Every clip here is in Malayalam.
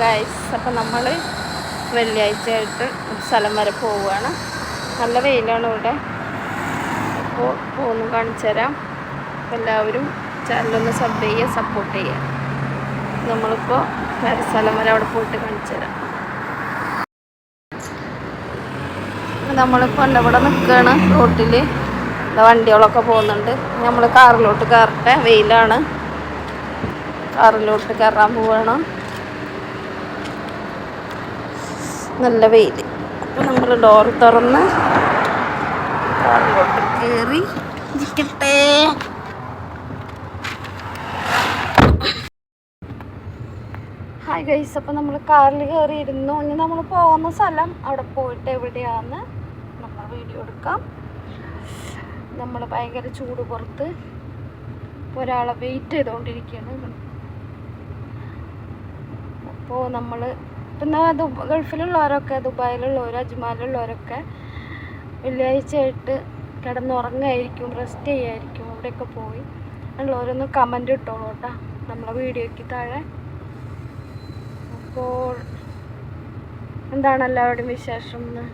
ഗൈസ് അപ്പം നമ്മൾ വെള്ളിയാഴ്ച ആയിട്ട് സ്ഥലം വരെ പോവുകയാണ്. നല്ല വെയിലാണ് ഇവിടെ. അപ്പോൾ പോകുന്നു കാണിച്ചു തരാം. എല്ലാവരും ചാനലൊന്ന് സബ് ചെയ്യുക സപ്പോർട്ട് ചെയ്യുക. നമ്മളിപ്പോൾ വേറെ സ്ഥലം വരെ അവിടെ പോയിട്ട് കാണിച്ചു തരാം. നമ്മളിപ്പോൾ എന്റെ ഇവിടെ നിൽക്കുകയാണ് റോട്ടിൽ വണ്ടികളൊക്കെ പോകുന്നുണ്ട്. നമ്മൾ കാറിലോട്ട് കയറട്ടെ. വെയിലാണ്. കാറിലോട്ട് കയറാൻ പോവാണ്. നല്ല വെയിൽ അപ്പോൾ നമ്മൾ ഡോർ തുറന്ന് കയറി ഇരിക്കട്ടെ. ഹായ് ഗൈസ് അപ്പം നമ്മൾ കാറിൽ കയറിയിരുന്നു ഇനി നമ്മൾ പോകുന്ന സ്ഥലം അവിടെ പോയിട്ട് എവിടെയാണെന്ന് നമ്മൾ വീഡിയോ എടുക്കാം. നമ്മൾ ഭയങ്കര ചൂട് പുറത്ത് ഒരാളെ വെയിറ്റ് ചെയ്തുകൊണ്ടിരിക്കുകയാണ് അപ്പോൾ നമ്മൾ ദുബ ഗൾഫിലുള്ളവരൊക്കെ ദുബായിലുള്ളവർ അജ്മാലുള്ളവരൊക്കെ വെള്ളിയാഴ്ച ആയിട്ട് കിടന്നുറങ്ങായിരിക്കും റെസ്റ്റ് ചെയ്യായിരിക്കും അവിടെയൊക്കെ പോയി. ഉള്ളവരൊന്ന് കമന്റ് ഇട്ടോളൂ കേട്ടോ നമ്മളെ വീഡിയോയ്ക്ക് താഴെ. അപ്പോൾ എന്താണ് എല്ലാവരുടെയും വിശേഷം എന്ന്?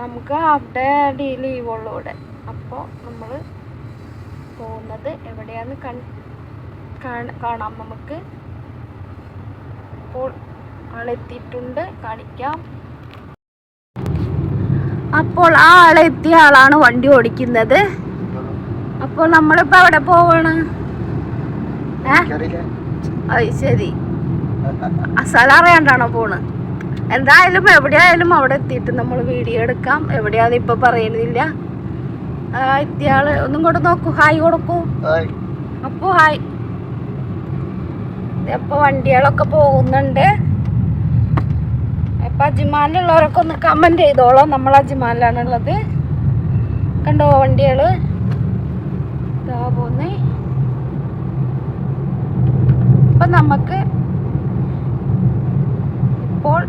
നമുക്ക് ഹാഫ് ഡേ ഡേ ലീവ് ഇവിടെ. അപ്പോൾ നമ്മൾ പോകുന്നത് എവിടെയാന്ന് കാണാം നമുക്ക്. അപ്പോൾ ആളെത്തിയിട്ടുണ്ട്. കാണിക്കാം. അപ്പോൾ ആ ആളെത്തിയ ആളാണ് വണ്ടി ഓടിക്കുന്നത്. അപ്പോൾ നമ്മളിപ്പോൾ എവിടെ പോവാണ്? ഏ? ശരി. സ്ഥലം അറിയാണ്ടാണോ പോണ്? എന്തായാലും എവിടെയായാലും അവിടെ എത്തിയിട്ട് നമ്മൾ വീഡിയോ എടുക്കാം. എവിടെയാന്ന് ഇപ്പൊ പറയുന്നില്ല. ആ, എത്തിയ ആൾ ഒന്നും കൂടെ നോക്കൂ. ഹായ് കൊടുക്കൂ. അപ്പോ ഹായ്. അപ്പൊ വണ്ടികളൊക്കെ പോകുന്നുണ്ട്. അപ്പൊ അജിമാലിലുള്ളവരൊക്കെ ഒന്ന് കമന്റ് ചെയ്തോളാം. നമ്മൾ അജിമാലിലാണുള്ളത് കണ്ടോ വണ്ടികൾ? ഇതാ പോന്നേ. അപ്പൊ നമുക്ക് ഇപ്പോൾ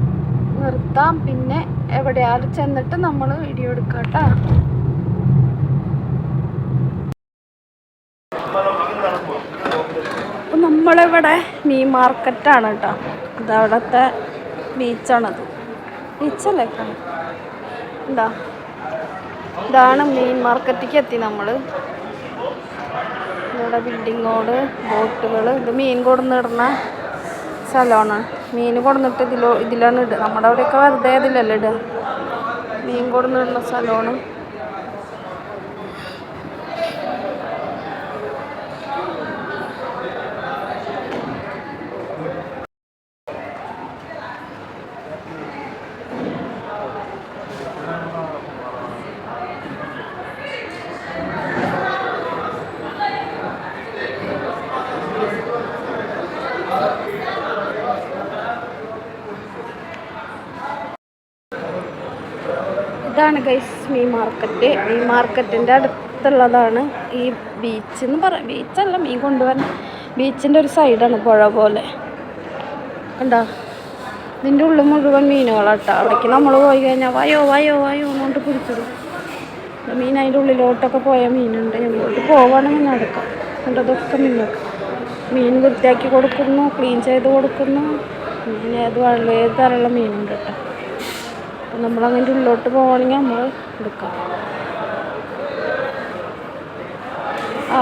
നിർത്താം. പിന്നെ എവിടെയാലും ചെന്നിട്ട് നമ്മൾ വീഡിയോ എടുക്കാം കേട്ടോ. നമ്മളിവിടെ? മീൻ മാർക്കറ്റാണ് കേട്ടോ. ഇതവിടുത്തെ ബീച്ചാണത് ബീച്ചല്ലേ കാണാം. എന്താ ഇതാണ് മെയിൻ മാർക്കറ്റിലേക്ക് എത്തി നമ്മൾ ഇവിടെ ബിൽഡിങ്ങോട് ബോട്ടുകൾ ഇത് മീൻ കൊടുന്നിടുന്ന സ്ഥലമാണ്. മീൻ കൊടുന്നിട്ട് ഇതിലോ ഇതിലാണ് ഇടുക. നമ്മുടെ അവിടെയൊക്കെ വെറുതെ ഇതിലല്ലേ ഇടുക. മീൻ കൊടുന്നിടുന്ന സ്ഥലമാണ് ഇതാണ് ഗൈസ് മീൻ മാർക്കറ്റ് മീൻ മാർക്കറ്റിന്റെ അടുത്തുള്ളതാണ് ഈ ബീച്ച് എന്ന് പറയാം. ബീച്ചല്ല മീൻ കൊണ്ടുവരാൻ ബീച്ചിന്റെ ഒരു സൈഡാണ് പുഴ പോലെ. കണ്ടോ? ഇതിന്റെ ഉള്ളിൽ മുഴുവൻ മീനുകളാട്ടോ. അവിടേക്ക് നമ്മൾ പോയി കഴിഞ്ഞാൽ വായോ വായോ വായോ എന്നുകൊണ്ട് പിടിച്ചിടും. മീൻ അതിന്റെ ഉള്ളിലോട്ടൊക്കെ പോയ മീനുണ്ട്. ഞങ്ങളോട്ട് പോവുകയാണെങ്കിൽ നടക്കാം കണ്ടോ? അതൊക്കെ മീനൊക്കെ മീൻ വൃത്തിയാക്കി കൊടുക്കുന്നു ക്ലീൻ ചെയ്ത് കൊടുക്കുന്നു. മീൻ ഏത് ഏത് തരമുള്ള മീനുണ്ട് കേട്ടോ. അപ്പം നമ്മൾ അതിന്റെ ഉള്ളിലോട്ട് പോകണമെങ്കിൽ നമ്മൾ എടുക്കാം. ആ,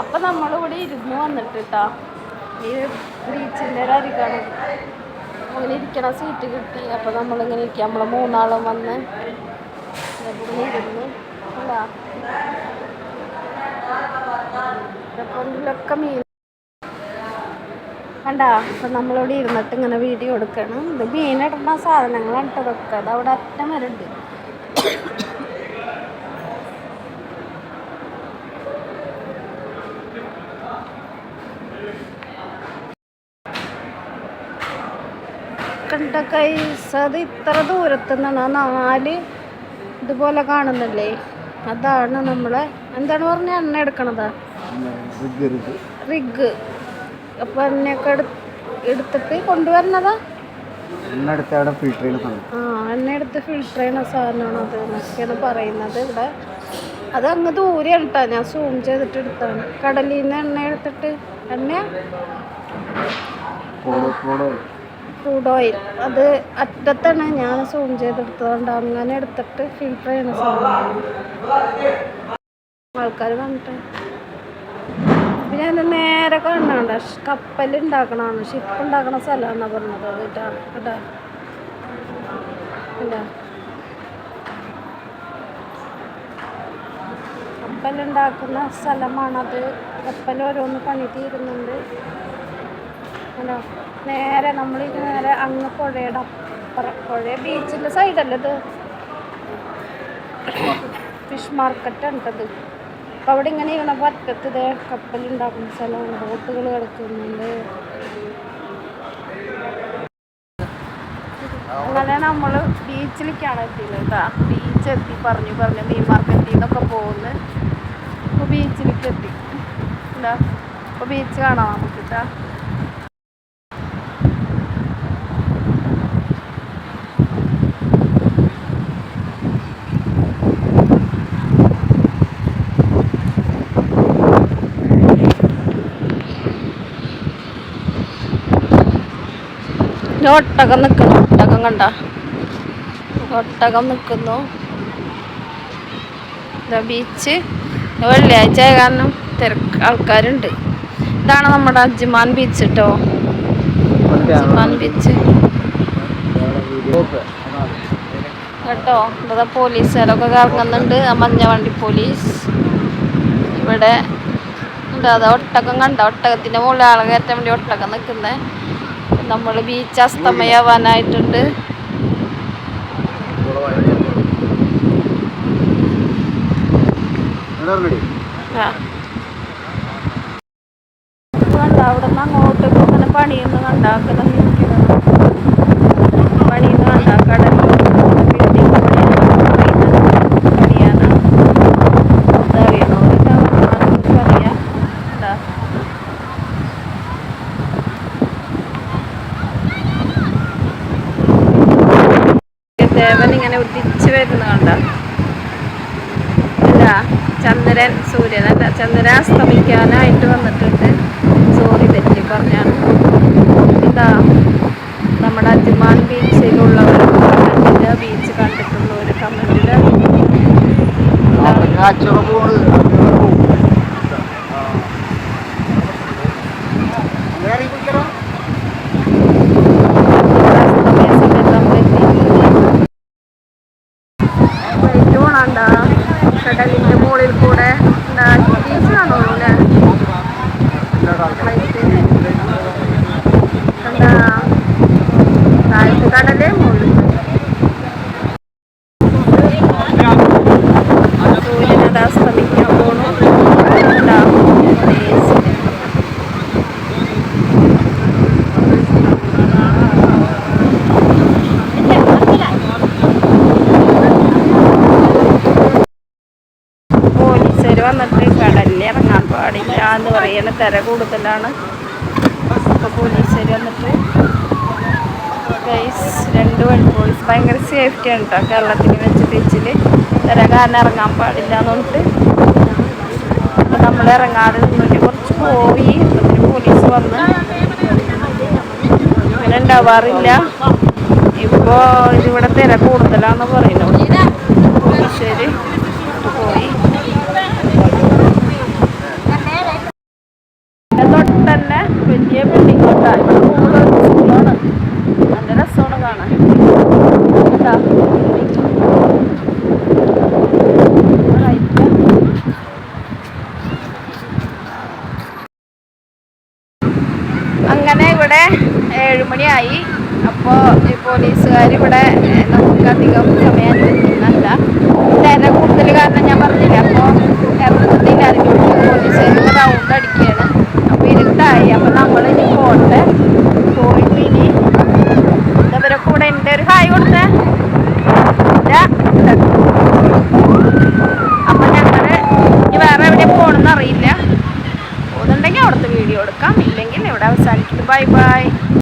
അപ്പം നമ്മളിവിടെ ഇരുന്ന് വന്നിട്ട് കേട്ടോ ഈ ബീച്ചിന്റെ അങ്ങനെ ഇരിക്കണ സീറ്റ് കിട്ടി. അപ്പം നമ്മളിങ്ങനെ ഇരിക്കുക നമ്മൾ മൂന്നാളും വന്ന് ഇവിടെ ഇരുന്ന് ഇതിലൊക്കെ മീൻ. കണ്ടാ? അപ്പം നമ്മളിവിടെ ഇരുന്നിട്ട് ഇങ്ങനെ വീഡിയോ എടുക്കണം. ഇത് മീനിടുന്ന സാധനങ്ങളാണ് കേട്ടോ ഇതൊക്കെ. അത് അവിടെ അറ്റം വരെ കണ്ട കൈസ് അത് ഇത്ര ദൂരത്തു നിന്നാണ് നാല് ഇതുപോലെ കാണുന്നില്ലേ? അതാണ് നമ്മളെ എന്താണ് പറഞ്ഞ? എണ്ണ എടുക്കണത്? റിഗ്. അപ്പൊ എണ്ണയൊക്കെ എടു എടുത്തിട്ട് കൊണ്ടുവരണതാ എണ്ണടുത്ത് അവിടെ ഫിൽറ്റർ ചെയ്യുന്ന ആ എണ്ണ എടുത്ത് ഫിൽട്ടർ ചെയ്യുന്ന സാധനമാണ് അത് എന്നൊക്കെയാണ് പറയുന്നത് ഇവിടെ. അത് അങ്ങ് ദൂരെയാണ് കേട്ടോ ഞാൻ സൂം ചെയ്തിട്ട് എടുത്താണ്. കടലിൽ നിന്ന് എണ്ണ എടുത്തിട്ട് എണ്ണ ക്രൂഡ് ഓയിൽ അത് അറ്റത്താണ് ഞാൻ സൂം ചെയ്തെടുത്തതുകൊണ്ട് അങ്ങനെ എടുത്തിട്ട് ഫിൽട്ടർ ചെയ്യുന്ന സാധനം ആൾക്കാർ കണ്ടിട്ട് പിന്നെ അതിന് നേരെ കാണണ്ട കപ്പൽ ഉണ്ടാക്കണതാണ്. ഷിപ്പ് ഉണ്ടാക്കണ സ്ഥലമാണെന്നാണ് പറഞ്ഞത്. അത് കേട്ടാ കേട്ടാ ഇതാ. കപ്പലുണ്ടാക്കുന്ന സ്ഥലമാണത്. കപ്പൽ ഓരോന്ന് പണി തീരുന്നുണ്ട്. നേരെ നമ്മൾ നേരെ അങ്ങ് പുഴയുടെ അപ്പുറം. പുഴ ബീച്ചിന്റെ സൈഡല്ലേ ഫിഷ് മാർക്കറ്റ് ഉണ്ടത് അപ്പോൾ അവിടെ ഇങ്ങനെ ഇങ്ങനെ പറ്റത്ത് ഇതേ കപ്പലുണ്ടാക്കുന്ന സ്ഥലമാണ്. ബോട്ടുകൾ കിടക്കുന്നുണ്ട്. അങ്ങനെ നമ്മൾ ബീച്ചിലേക്കാണ് എത്തിയത് ബീച്ച് എത്തി പറഞ്ഞു പറഞ്ഞു മീൻ മാർക്കറ്റിൽ നിന്നൊക്കെ പോകുന്നു അപ്പോൾ ബീച്ചിലേക്ക് എത്തി. എന്താ അപ്പോൾ ബീച്ച് കാണാം നമുക്ക് കേട്ടോ. ഒട്ടകം നിൽക്കുന്നു ഒട്ടകം കണ്ട. ഒട്ടകം നിൽക്കുന്നു ബീച്ച്. വെള്ളിയാഴ്ച ആയ കാരണം തിരക്ക് ആൾക്കാരുണ്ട്. ഇതാണ് നമ്മുടെ അജ്മാൻ ബീച്ച് കേട്ടോ അജ്മാൻ ബീച്ച്. കേട്ടോ ഇവിടെ പോലീസുകാരൊക്കെ കറങ്ങുന്നുണ്ട്. ആ മഞ്ഞ വണ്ടി പോലീസ്. ഇവിടെ ഉണ്ട് അതാ ഒട്ടകം കണ്ട. ഒട്ടകത്തിന്റെ മുകളിൽ ആളെ കയറ്റാൻ വേണ്ടി ഒട്ടകം നിൽക്കുന്നത് നമ്മൾ ബീച്ച് അസ്തമയാവാനായിട്ടുണ്ട്. അവിടെ നിന്ന് അങ്ങോട്ട് ഇങ്ങനെ പണിയൊന്നും കണ്ടാക്കുന്ന ദേവൻ ഇങ്ങനെ ഉദിച്ചു വരുന്ന കണ്ട? അല്ല ചന്ദ്രൻ സൂര്യൻ. അല്ല ചന്ദ്രൻ അസ്തമിക്കാനായിട്ട് വന്നിട്ടുണ്ട്. സോറി തെറ്റി പറഞ്ഞാണ്. എന്താ നമ്മുടെ അജ്മാൻ ബീച്ചിലുള്ളവർ കമന്റിൽ ബീച്ച് കണ്ടിട്ടുള്ളവർ കമന്റിൽ കടലിന്റെ മുകളിൽ കൂടെ ബീച്ച് കാണുള്ളൂ അല്ലേ കടലേ മുകളിൽ സൂര്യനത് അസ്തമിക്കാൻ പോണു കണ്ടാ ബീച്ച് പോലീസുകാർ വന്നിട്ട് കടലിൽ ഇറങ്ങാൻ പാടില്ല എന്ന് പറയുന്ന തിര കൂടുതലാണ്. അപ്പോൾ പോലീസുകാർ വന്നിട്ട് ഗൈസ് രണ്ട് പോലീസ് ഭയങ്കര സേഫ്റ്റിയാണ് കേട്ടോ കേരളത്തിൽ വെച്ച് ബീച്ചിൽ തിര കാരണം ഇറങ്ങാൻ പാടില്ല എന്നുണ്ട്. നമ്മൾ ഇറങ്ങാതെ നിന്നിട്ട് കുറച്ച് പോയി. അപ്പത്തിന് പോലീസ് വന്ന് അങ്ങനെ ഉണ്ടാവാറില്ല ഇപ്പോൾ ഇതിവിടെ തിര കൂടുതലാണെന്ന് പറയുന്നു. അധികം സമയം അനുവദിക്കുന്നില്ല തിരക്ക് കൂടുതൽ കാരണം ഞാൻ പറഞ്ഞില്ല അപ്പോൾ എറണാകുളത്തേക്ക് അറിഞ്ഞു പോലീസ് റൗണ്ട് അടിക്കുകയാണ്. അപ്പോൾ ഇരുട്ടായി. അപ്പോൾ നമ്മൾ ഇനി പോട്ടെ. പോയിട്ട് ഇനി ഇവരെ കൂടെ എന്റെ ഒരു ഹായ് കൊടുത്തേ. അപ്പം ഞങ്ങൾ ഇനി വേറെ എവിടെ പോകണമെന്ന് അറിയില്ല. പോകുന്നുണ്ടെങ്കിൽ അവിടുത്തെ വീഡിയോ എടുക്കാം. ഇല്ലെങ്കിൽ ഇവിടെ അവസാനിക്കുന്നു. Bye bye.